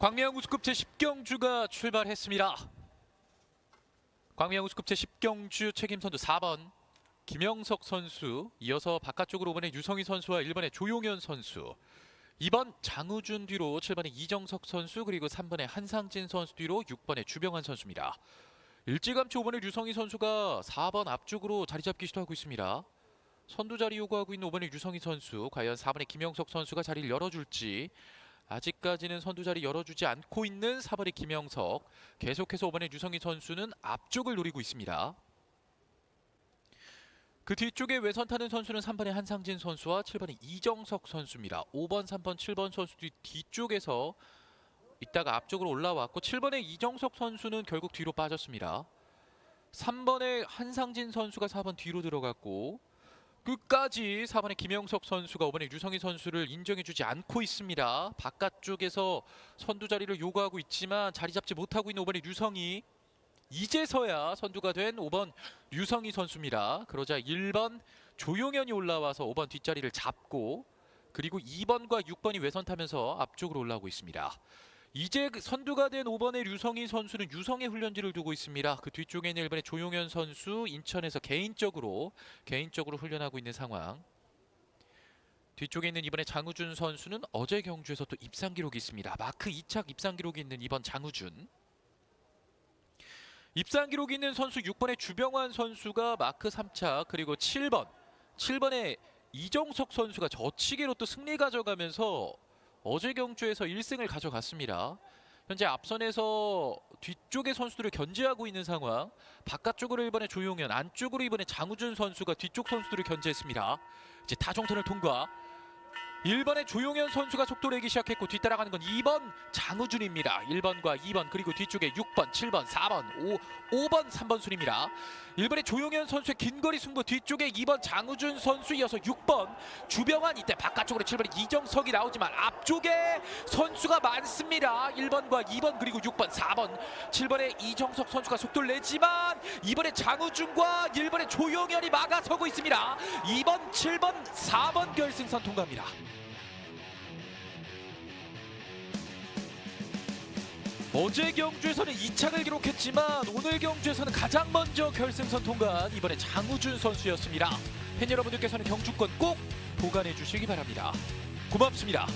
광명 우수급 제10경주가 출발했습니다. 광명 우수급 제10경주 책임 선수 4번 김영석 선수, 이어서 바깥쪽으로 5번의 유성희 선수와 1번의 조용현 선수, 2번 장우준 뒤로 7번의 이정석 선수 그리고 3번의 한상진 선수 뒤로 6번의 주병환 선수입니다. 일찌감치 5번의 유성희 선수가 4번 앞쪽으로 자리 잡기 시도하고 있습니다. 선두 자리 요구하고 있는 5번의 유성희 선수, 과연 4번의 김영석 선수가 자리를 열어줄지 아직까지는 선두 자리 열어주지 않고 있는 4번의 김영석, 계속해서 5번의 유성희 선수는 앞쪽을 노리고 있습니다. 그 뒤쪽에 외선 타는 선수는 3번의 한상진 선수와 7번의 이정석 선수입니다. 5번, 3번, 7번 선수들이 뒤쪽에서 있다가 앞쪽으로 올라왔고 7번의 이정석 선수는 결국 뒤로 빠졌습니다. 3번의 한상진 선수가 4번 뒤로 들어갔고 끝까지 4번의 김영석 선수가 5번의 유성희 선수를 인정해주지 않고 있습니다. 바깥쪽에서 선두 자리를 요구하고 있지만 자리 잡지 못하고 있는 5번의 유성희 이제서야 선두가 된 5번 유성희 선수입니다. 그러자 1번 조용현이 올라와서 5번 뒷자리를 잡고 그리고 2번과 6번이 외선 타면서 앞쪽으로 올라오고 있습니다. 이제 그 선두가 된 5번의 류성희 선수는 유성의 훈련지를 두고 있습니다. 그 뒤쪽에 있는 1번의 조용현 선수 인천에서 개인적으로 개인적으로 훈련하고 있는 상황. 뒤쪽에 있는 이번에 장우준 선수는 어제 경주에서 또 입상 기록이 있습니다. 마크 2착 입상 기록이 있는 이번 장우준. 입상 기록이 있는 선수 6번의 주병환 선수가 마크 3차 그리고 7번 7번의 이정석 선수가 저치기로 또 승리 가져가면서 어제 경주에서 1승을 가져갔습니다. 현재 앞선에서 뒤쪽의 선수들을 견제하고 있는 상황. 바깥쪽으로 이번에 조용현, 안쪽으로 이번에 장우준 선수가 뒤쪽 선수들을 견제했습니다. 이제 타종선을 통과. 1번의 조용현 선수가 속도를 내기 시작했고 뒤따라가는 건 2번 장우준입니다. 1번과 2번 그리고 뒤쪽에 6번, 7번, 4번, 5, 5번, 3번 순입니다. 1번의 조용현 선수의 긴 거리 승부 뒤쪽에 2번 장우준 선수 이어서 6번 주병환 이때 바깥쪽으로 7번의 이정석이 나오지만 앞쪽에 선수가 많습니다. 1번과 2번 그리고 6번, 4번 7번의 이정석 선수가 속도를 내지만 2번의 장우준과 1번의 조용현이 막아서고 있습니다. 2번, 7번, 4번 결승선 통과합니다. 어제 경주에서는 2착을 기록했지만 오늘 경주에서는 가장 먼저 결승선 통과한 이번에 장우준 선수였습니다. 팬 여러분들께서는 경주권 꼭 보관해 주시기 바랍니다. 고맙습니다.